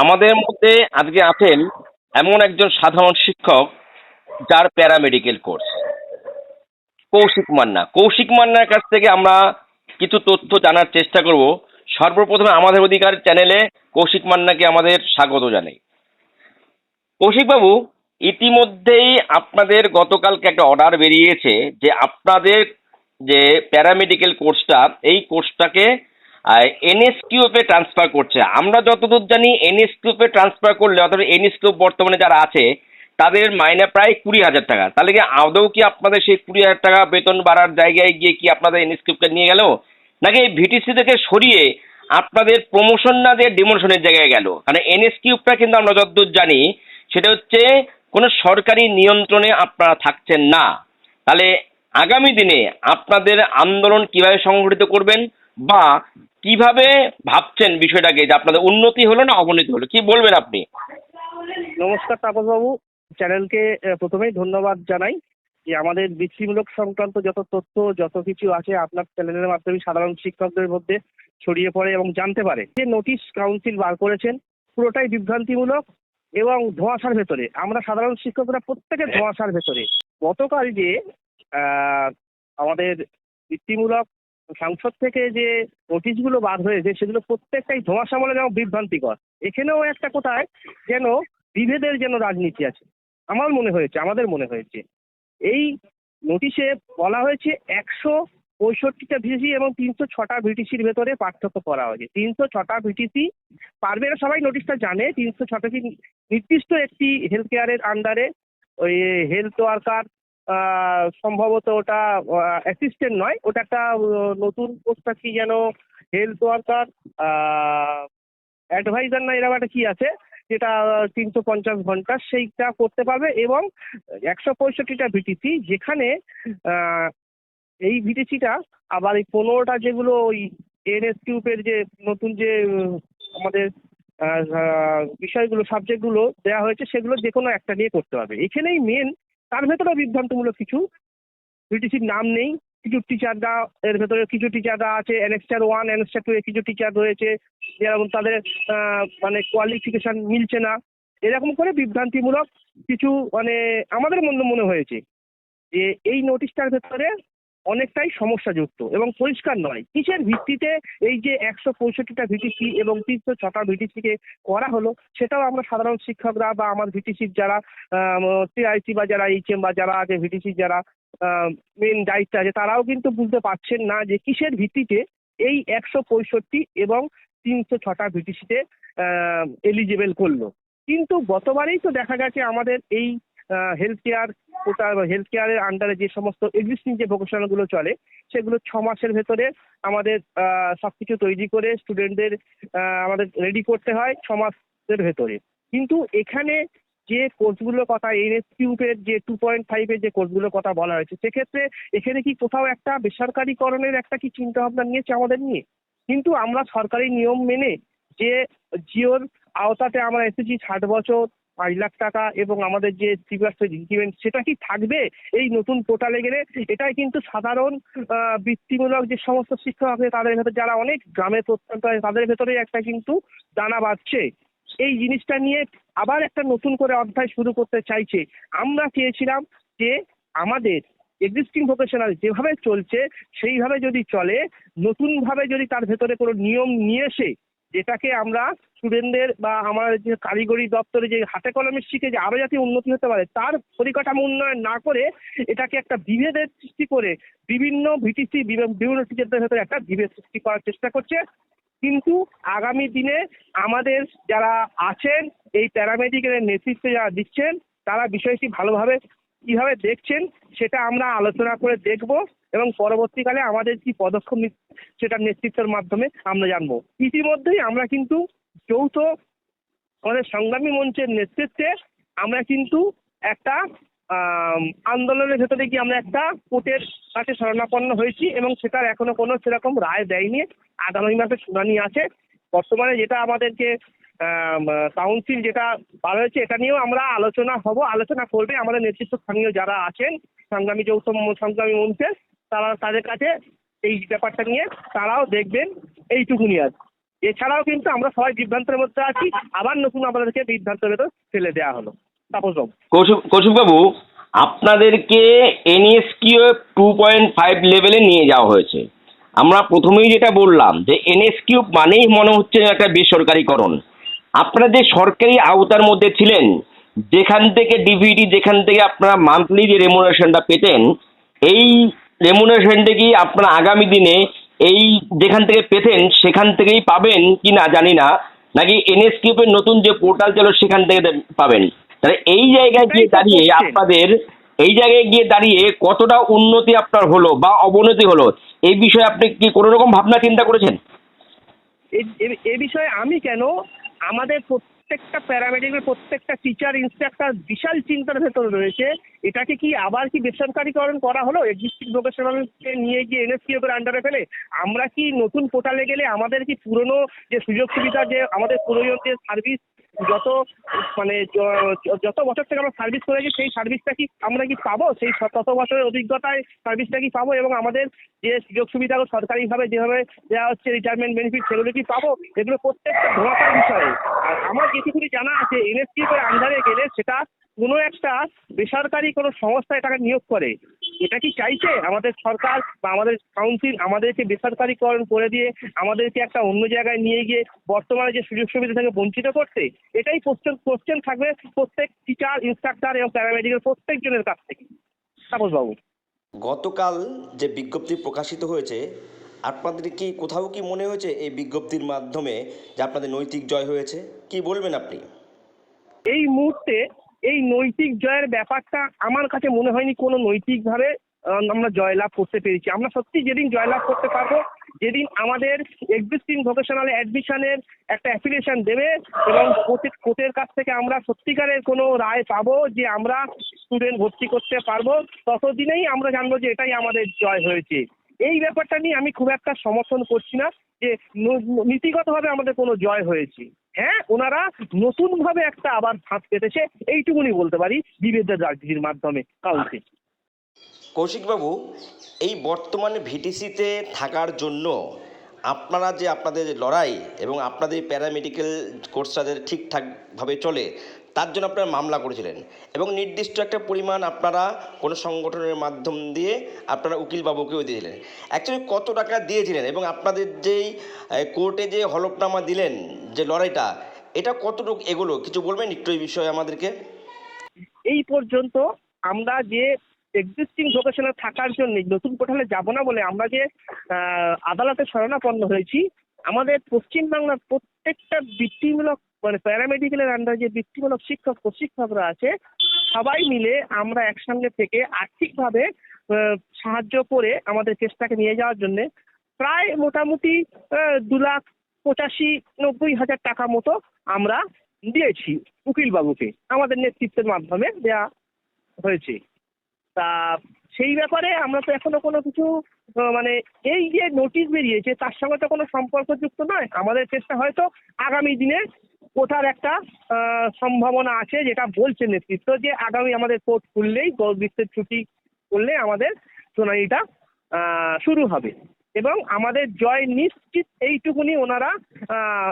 আমাদের মধ্যে আজকে আছেন এমন একজন সাধারণ শিক্ষক যার প্যারামেডিকেল কোর্স। কৌশিক মান্না। কৌশিক মান্নার কাছ থেকে আমরা কিছু তথ্য জানার চেষ্টা করব। সর্বপ্রথমে আমাদের অধিকার চ্যানেলে কৌশিক মান্নাকে আমাদের স্বাগত জানাই। কৌশিকবাবু ইতিমধ্যেই আপনাদের গতকালকে একটা অর্ডার বেরিয়েছে যে আপনাদের যে প্যারামেডিকেল কোর্সটা, এই কোর্সটাকে এনএসকিউপে ট্রান্সফার করছে। আমরা যতদূর জানি এনএসকিউপে ট্রান্সফার করলে অর্থাৎ এনএসকিউপ বর্তমানে যারা আছে, তাদের মাইনে প্রায় কুড়ি হাজার টাকা। তাহলে কি আদৌ কি আপনাদের সেই কুড়ি হাজার টাকা বেতন বাড়ার জায়গায় গিয়ে কি আপনাদের এনএসকিউপকে নিয়ে গেল? নাকি এই ভিটিসি থেকে সরিয়ে আপনাদের প্রমোশন না দিয়ে ডিমোশনের জায়গায় গেল? কারণ এনএসকিউপটা কিন্তু আমরা যতদূর জানি, সেটা হচ্ছে কোনো সরকারি নিয়ন্ত্রণে আপনারা থাকছেন না। তাহলে আগামী দিনে আপনাদের আন্দোলন কীভাবে সংগঠিত করবেন বা কীভাবে ভাবছেন বিষয়টাকে যে আপনাদের উন্নতি হলো না অবনতি হলো? কি বলবেন আপনি? নমস্কার তাপসবাবু। চ্যানেলকে প্রথমেই ধন্যবাদ জানাই যে আমাদের বৃত্তিমূলক সংক্রান্ত যত তথ্য, যত কিছু আছে আপনার চ্যানেলের মাধ্যমে সাধারণ শিক্ষকদের মধ্যে ছড়িয়ে পড়ে এবং জানতে পারে। যে নোটিশ কাউন্সিল বার করেছেন, পুরোটাই বিভ্রান্তিমূলক এবং ধোঁয়াশার ভেতরে। আমরা সাধারণ শিক্ষকরা প্রত্যেকে ধোঁয়াশার ভেতরে। গতকাল যে আমাদের বৃত্তিমূলক সংসদ থেকে যে নোটিশগুলো বার হয়েছে, সেগুলো প্রত্যেকটাই ধোঁয়াশামলের এবং বিভ্রান্তিকর। এখানেও একটা কোথায় যেন বিভেদের যেন রাজনীতি আছে। আমার মনে হয়েছে, আমাদের মনে হয়েছে। এই নোটিশে বলা হয়েছে একশো পঁয়ষট্টিটা ভিটিসি এবং তিনশো ছটা ভিটিসির ভেতরে পার্থক্য করা হয়েছে। তিনশো ছটা ভিটিসি পারবে না, সবাই নোটিশটা জানে। তিনশো ছটা কি নির্দিষ্ট একটি হেলথ কেয়ারের আন্ডারে ওই হেলথ ওয়ার্কার সম্ভবত ওটা অ্যাসিস্ট্যান্ট নয়, ওটা একটা নতুন পোস্টটা কি যেন হেলথ ওয়ার্কার অ্যাডভাইজার না এরকম একটা কি আছে, যেটা তিনশো পঞ্চাশ ঘণ্টা সেইটা করতে পারবে এবং একশো পঁয়ষট্টিটা ভিটিসি যেখানে এই ভিটিসিটা আবার এই পনেরোটা যেগুলো ওই এনএসকিউপের যে নতুন যে, আমাদের বিষয়গুলো সাবজেক্টগুলো দেওয়া হয়েছে, সেগুলো যে কোনো একটা নিয়ে করতে হবে এখানেই মেন তার ভেতরে বিভ্রান্তমূলক কিছু। ব্রিটিশের নাম নেই। কিছু টিচাররা এর ভেতরে কিছু টিচাররা আছে। এনএক্সটার ওয়ান এনএক্সটার টু এ কিছু টিচার রয়েছে। যেরকম তাদের মানে কোয়ালিফিকেশন মিলছে না। এরকম করে বিভ্রান্তিমূলক কিছু মানে আমাদের মনে মনে হয়েছে যে এই নোটিশটার ভেতরে অনেকটাই সমস্যাযুক্ত এবং পরিষ্কার নয়। কিসের ভিত্তিতে এই যে একশো পঁয়ষট্টিটা ভিটিসি এবং তিনশো ছটা ভিটিসিকে করা হলো, সেটাও আমরা সাধারণ শিক্ষকরা বা আমার ভিটিসির যারা টিআইসি বা যারা এইচএম বা যারা আছে ভিটিসির যারা মেন দায়িত্বে আছে, তারাও কিন্তু বুঝতে পারছেন না যে কিসের ভিত্তিতে এই একশো পঁয়ষট্টি এবং তিনশো ছটা ভিটিসিতে এলিজিবল করল। কিন্তু গতবারেই তো দেখা গেছে আমাদের এই হেলথ কেয়ার হেলথ কেয়ারের আন্ডারে যে সমস্ত এক্সিস্টিং যে ভোকেশনালগুলো চলে, সেগুলো ছ মাসের ভেতরে আমাদের সব কিছু তৈরি করে স্টুডেন্টদের আমাদের রেডি করতে হয় ছ মাসের ভেতরে। কিন্তু এখানে যে কোর্সগুলোর কথা এনএসকিউপের যে টু পয়েন্ট ফাইভের যে কোর্সগুলোর কথা বলা হয়েছে, সেক্ষেত্রে এখানে কি কোথাও একটা বেসরকারিকরণের একটা কি চিন্তা ভাবনা নিয়েছে আমাদের নিয়ে? কিন্তু আমরা সরকারি নিয়ম মেনে যে জিওর আওতাতে আমরা এসেছি ষাট বছর পাঁচ লাখ টাকা এবং আমাদের যে ইনক্রিমেন্ট সেটা কি থাকবে? এই নতুন পোর্টালে গেলে এটাই কিন্তু সাধারণ বৃত্তিমূলক যে সমস্ত শিক্ষক আছে তাদের ভেতরে, যারা অনেক গ্রামে প্রত্যন্ত তাদের ভেতরে একটা কিন্তু দানা বাঁধছে। এই জিনিসটা নিয়ে আবার একটা নতুন করে অধ্যায় শুরু করতে চাইছে। আমরা চেয়েছিলাম যে আমাদের এক্সিস্টিং ভোকেশনাল যেভাবে চলছে, সেইভাবে যদি চলে, নতুনভাবে যদি তার ভেতরে কোনো নিয়ম নিয়ে এসে যেটাকে আমরা স্টুডেন্টদের বা আমার যে কারিগরি দপ্তরে যে হাতে কলমে শিখে যে আরও যাতে উন্নতি হতে পারে, তার পরিকাঠামো উন্নয়ন না করে এটাকে একটা বিভেদের সৃষ্টি করে বিভিন্ন ভিটিসি বিভিন্ন টিচারদের ভেতরে একটা বিভেদ সৃষ্টি করার চেষ্টা করছে। কিন্তু আগামী দিনে আমাদের যারা আছেন, এই প্যারামেডিকেলের নেতৃত্বে যারা দিচ্ছেন, তারা বিষয়টি ভালোভাবে কীভাবে দেখছেন সেটা আমরা আলোচনা করে দেখব এবং পরবর্তীকালে আমাদের কি পদক্ষেপ সেটা নেতৃত্বের মাধ্যমে আমরা জানব। ইতিমধ্যেই আমরা কিন্তু যৌথ আমাদের সংগ্রামী মঞ্চের নেতৃত্বে আমরা কিন্তু একটা আন্দোলনের ভেতরে গিয়ে আমরা একটা কোর্টের কাছে শরণাপন্ন হয়েছি এবং সেটার এখনও কোনো সেরকম রায় দেয়নি। আগামী মাসে শুনানি আছে। বর্তমানে যেটা আমাদেরকে কাউন্সিল যেটা বার হয়েছে, এটা নিয়েও আমরা আলোচনা হব। আলোচনা করবে আমাদের নেতৃত্ব স্থানীয় যারা আছেন, সংগ্রামী যৌথ সংগ্রামী মঞ্চে তারা তাদের কাছে এই ব্যাপারটা নিয়ে তারাও দেখবেন এইটুকুনি আর এছাড়াও কিন্তু আমরা সবাই বিভ্রান্তের মধ্যে আছি। আবার নতুন আমাদেরকে বিভ্রান্তের ভেতর ফেলে দেওয়া হলো। তাপস বাবু। কৌশিক কৌশিকবাবু আপনাদেরকে এনএসকিউ টু পয়েন্ট ফাইভ লেভেলে নিয়ে যাওয়া হয়েছে। আমরা প্রথমেই যেটা বললাম যে এনএসকিউ মানেই মনে হচ্ছে একটা বেসরকারিকরণ। আপনারা যে সরকারি আওতার মধ্যে ছিলেন যেখান থেকে ডিভিডি যেখান থেকে আপনারা মান্থলি যে রেমুনারেশনটা পেতেন এই রেমুনারেশনটা কি আপনারা আগামী দিনে এই যেখান থেকে পেতেন সেখান থেকেই পাবেন কি না জানি না। নাকি এনএসকিউপের নতুন যে পোর্টাল চলো সেখান থেকে পাবেন। তাহলে এই জায়গায় গিয়ে দাঁড়িয়ে আপনাদের এই জায়গায় গিয়ে দাঁড়িয়ে কতটা উন্নতি আপনার হলো বা অবনতি হলো এই বিষয়ে আপনি কি কোনো রকম ভাবনা চিন্তা করেছেন? এ বিষয়ে আমি কেন আমাদের প্রত্যেকটা প্যারামেডিকের প্রত্যেকটা টিচার ইন্সট্রাক্টর বিশাল চিন্তার ভেতরে রয়েছে। এটাকে কি আবার কি বেসরকারিকরণ করা হলো? এক্সিস্টিং ভোকেশনালকে নিয়ে গিয়ে এনএসকিউ করে আন্ডারে ফেলে? আমরা কি নতুন পোর্টালে গেলে আমাদের কি পুরনো যে সুযোগ সুবিধা যে আমাদের পুরনো যে সার্ভিস যত মানে যত বছর থেকে আমরা সার্ভিস করেছি সেই সার্ভিসটা কি আমরা কি পাবো? সেই তত বছরের অভিজ্ঞতায় সার্ভিসটা কি পাবো? এবং আমাদের যে সুযোগ সুবিধাগুলো সরকারিভাবে যেভাবে দেওয়া হচ্ছে রিটায়ারমেন্ট বেনিফিট সেগুলো কি পাবো? এগুলো প্রত্যেকটা ধোঁয়াকার বিষয়। আর আমার যেটুকুনি জানা আছে এনএসটিউ করে আন্ডারে গেলে সেটা কোনো একটা বেসরকারি কোনো সংস্থা এটাকে নিয়োগ করে। এটা কি চাইছে? আমাদের সরকার বা আমাদের কাউন্সিল আমাদেরকে বেসরকারিকরণ করে দিয়ে আমাদেরকে একটা অন্য জায়গায় নিয়ে গিয়ে বর্তমানে যে সুযোগ সুবিধা থেকে বঞ্চিত করতে এটাই কোশ্চেন কোশ্চেন থাকবে প্রত্যেক টিচার ইনস্ট্রাক্টর এবং প্যারামেডিক্যাল প্রত্যেকজনের কাছ থেকে। তাপস বাবু গতকাল যে বিজ্ঞপ্তি প্রকাশিত হয়েছে আপনাদের কি কোথাও কি মনে হয়েছে এই বিজ্ঞপ্তির মাধ্যমে যে আপনাদের নৈতিক জয় হয়েছে? কি বলবেন আপনি? এই মুহূর্তে এই নৈতিক জয়ের ব্যাপারটা আমার কাছে মনে হয়নি কোনো নৈতিকভাবে আমরা জয়লাভ করতে পেরেছি। আমরা সত্যি যেদিন জয়লাভ করতে পারব, যেদিন আমাদের এক্সিস্টিং ভোকেশনাল অ্যাডমিশনের একটা অ্যাপ্লিকেশন দেবে এবং কোর্টের কাছ থেকে আমরা সত্যিকারের কোনো রায় পাবো যে আমরা স্টুডেন্ট ভর্তি করতে পারব, ততদিনেই আমরা জানব যে এটাই আমাদের জয় হয়েছে। এই ব্যাপারটা নিয়ে আমি খুব একটা সমর্থন করছি না যে নীতিগতভাবে আমাদের কোনো জয় হয়েছে। হ্যাঁ ওনারা নতুন ভাবে একটা আবার ফাঁদ পেতেছে, এইটুকুনি বলতে পারি বিভেদা জাগির মাধ্যমে কাউন্সিল কৌশিকবাবু, এই বর্তমানে ভিটিসিতে থাকার জন্য আপনারা যে আপনাদের লড়াই এবং আপনাদের প্যারামেডিক্যাল কোর্সটা যাতে ঠিকঠাকভাবে চলে তার জন্য আপনারা মামলা করেছিলেন। এবং নির্দিষ্ট একটা পরিমাণ আপনারা কোনো সংগঠনের মাধ্যম দিয়ে আপনারা উকিলবাবুকেও দিয়েছিলেন। অ্যাকচুয়ালি কত টাকা দিয়েছিলেন এবং আপনাদের যেই কোর্টে যে হলফনামা দিলেন, যে লড়াইটা, এটা কতটুকু এগুলো? কিছু বলবেন একটু এই বিষয়ে আমাদেরকে? এই পর্যন্ত আমরা যে এক্সিস্টিং ভোকেশনে থাকার জন্য নতুন পোর্টালে যাব না বলে আমরা যে আদালতে শরণাপন্ন হয়েছি, আমাদের পশ্চিমবাংলার প্রত্যেকটা বৃত্তিমূলক মানে প্যারামেডিক্যালের আন্ডার যে বৃত্তিমূলক শিক্ষক প্রশিক্ষকরা আছে, সবাই মিলে আমরা একসঙ্গে থেকে আর্থিকভাবে সাহায্য করে আমাদের কেসটাকে নিয়ে যাওয়ার জন্য প্রায় মোটামুটি দু লাখ পঁচাশি, নব্বই হাজার টাকা মতো আমরা দিয়েছি উকিলবাবুকে আমাদের নেতৃত্বের মাধ্যমে দেওয়া হয়েছে। তা সেই ব্যাপারে আমরা তো এখনও কোনো কিছু মানে এই যে নোটিশ বেরিয়েছে, তার সঙ্গে তো কোনো সম্পর্কযুক্ত নয়। আমাদের চেষ্টা হয়তো আগামী দিনে কোথার একটা সম্ভাবনা আছে যেটা বলছে নেতৃত্ব যে আগামী আমাদের কোর্ট খুললেই গ্রীষ্মের ছুটি করলে আমাদের শুনানিটা শুরু হবে। এবং আমাদের জয় নিশ্চিত, এইটুকুনি ওনারা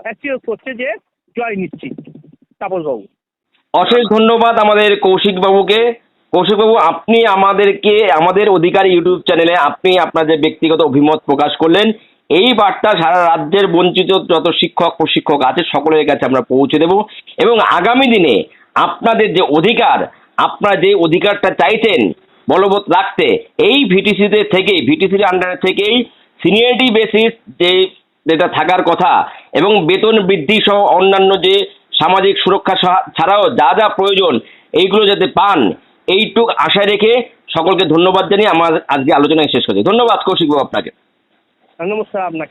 অ্যাচিভ করছে যে জয় নিশ্চিত। তাপসবাবু। অশেষ ধন্যবাদ আমাদের কৌশিক বাবুকে কৌশিক বাবু আপনি আমাদেরকে, আমাদের অধিকার ইউটিউব চ্যানেলে আপনি আপনার যে ব্যক্তিগত অভিমত প্রকাশ করলেন, এই বার্তা সারা রাজ্যের বঞ্চিত যত শিক্ষক, প্রশিক্ষক আছে, সকলের কাছে আমরা পৌঁছে দেব। এবং আগামী দিনে আপনাদের যে অধিকার, আপনারা যে অধিকারটা চাইছেন, বলবৎ রাখতে, এই ভিটিসিতে থেকেই ভিটিসির আন্ডারে থেকেই সিনিয়রিটি বেসিস যে, যেটা থাকার কথা, এবং বেতন বৃদ্ধি সহ অন্যান্য যে সামাজিক সুরক্ষা ছাড়াও যা যা প্রয়োজন, এইগুলো যাতে পান এইটুক আশায় রেখে সকলকে ধন্যবাদ জানিয়ে আমার আজকে আলোচনায় শেষ করছি। ধন্যবাদ, কৌশিকবাবু, আপনাকে। নমস্কার, আপনাকে।